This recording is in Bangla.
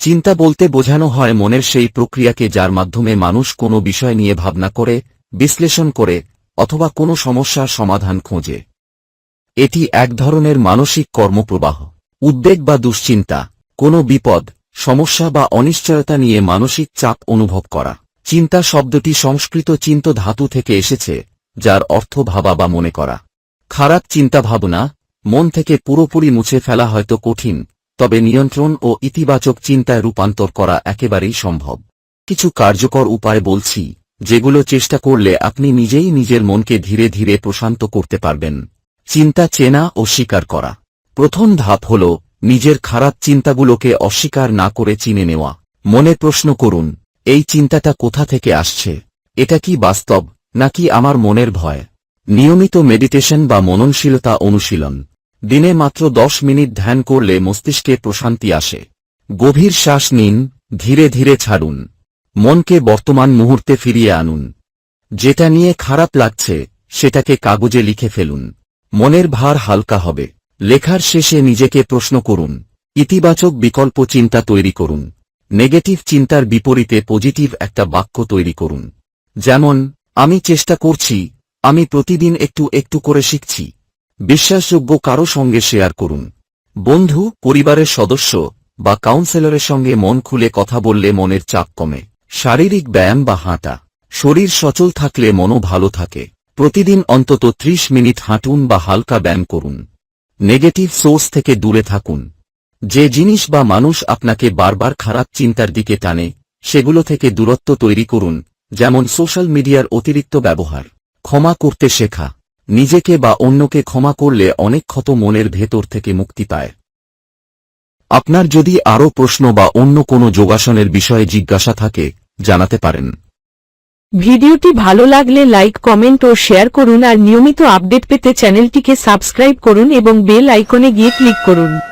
চিন্তা বলতে বোঝানো হয় মনের সেই প্রক্রিয়াকে যার মাধ্যমে মানুষ কোনো বিষয় নিয়ে ভাবনা করে, বিশ্লেষণ করে, অথবা কোনো সমস্যার সমাধান খোঁজে। এটি এক ধরনের মানসিক কর্মপ্রবাহ, উদ্বেগ বা দুশ্চিন্তা, কোনো বিপদ, সমস্যা বা অনিশ্চয়তা নিয়ে মানসিক চাপ অনুভব করা। চিন্তা শব্দটি সংস্কৃত চিন্ত ধাতু থেকে এসেছে, যার অর্থ ভাবা বা মনে করা। খারাপ চিন্তা ভাবনা মন থেকে পুরোপুরি মুছে ফেলা হয়তো কঠিন তবে নিয়ন্ত্রণ ও ইতিবাচক চিন্তায় রূপান্তর করা একেবারেই সম্ভব। কিছু কার্যকর উপায় বলছি, যেগুলো চেষ্টা করলে আপনি নিজেই নিজের মনকে ধীরে ধীরে প্রশান্ত করতে পারবেন। চিন্তা চেনা ও স্বীকার করা। প্রথম ধাপ হল, নিজের খারাপ চিন্তাগুলোকে অস্বীকার না করে চিনে নেওয়া। মনে প্রশ্ন করুন, এই চিন্তাটা কোথা থেকে আসছে? এটা কি বাস্তব, নাকি আমার মনের ভয়? নিয়মিত মেডিটেশন বা মননশীলতা অনুশীলন। দিনে মাত্র দশ মিনিট ধ্যান করলে মস্তিষ্কে প্রশান্তি আসে। গভীর শ্বাস নিন, ধীরে ধীরে ছাড়ুন। মনকে বর্তমান মুহূর্তে ফিরিয়ে আনুন। যেটা নিয়ে খারাপ লাগছে, সেটাকে কাগজে লিখে ফেলুন। মনের ভার হালকা হবে। লেখার শেষে নিজেকে প্রশ্ন করুন, ইতিবাচক বিকল্প চিন্তা তৈরি করুন। নেগেটিভ চিন্তার বিপরীতে পজিটিভ একটা বাক্য তৈরি করুন। যেমন, আমি চেষ্টা করছি, আমি প্রতিদিন একটু একটু করে শিখছি। বিশ্বাসযোগ্য কারও সঙ্গে শেয়ার করুন। বন্ধু, পরিবারের সদস্য বা কাউন্সেলরের সঙ্গে মন খুলে কথা বললে মনের চাপ কমে। শারীরিক ব্যায়াম বা হাঁটা। শরীর সচল থাকলে মনও ভালো থাকে। প্রতিদিন অন্তত ত্রিশ মিনিট হাঁটুন বা হালকা ব্যায়াম করুন। নেগেটিভ সোর্স থেকে দূরে থাকুন। যে জিনিস বা মানুষ আপনাকে বারবার খারাপ চিন্তার দিকে টানে, সেগুলো থেকে দূরত্ব তৈরি করুন, যেমন সোশ্যাল মিডিয়ার অতিরিক্ত ব্যবহার। ক্ষমা করতে শেখা। নিজেকে বা অন্যকে ক্ষমা করলে অনেক ক্ষত মনের ভেতর থেকে মুক্তি পায়। আপনার যদি আরও প্রশ্ন বা অন্য কোনো যোগাসনের বিষয়ে জিজ্ঞাসা থাকে, জানাতে পারেন। ভিডিওটি ভালো লাগলে লাইক, কমেন্ট ও শেয়ার করুন আর নিয়মিত আপডেট পেতে চ্যানেলটিকে সাবস্ক্রাইব করুন এবং বেল আইকনে গিয়ে ক্লিক করুন।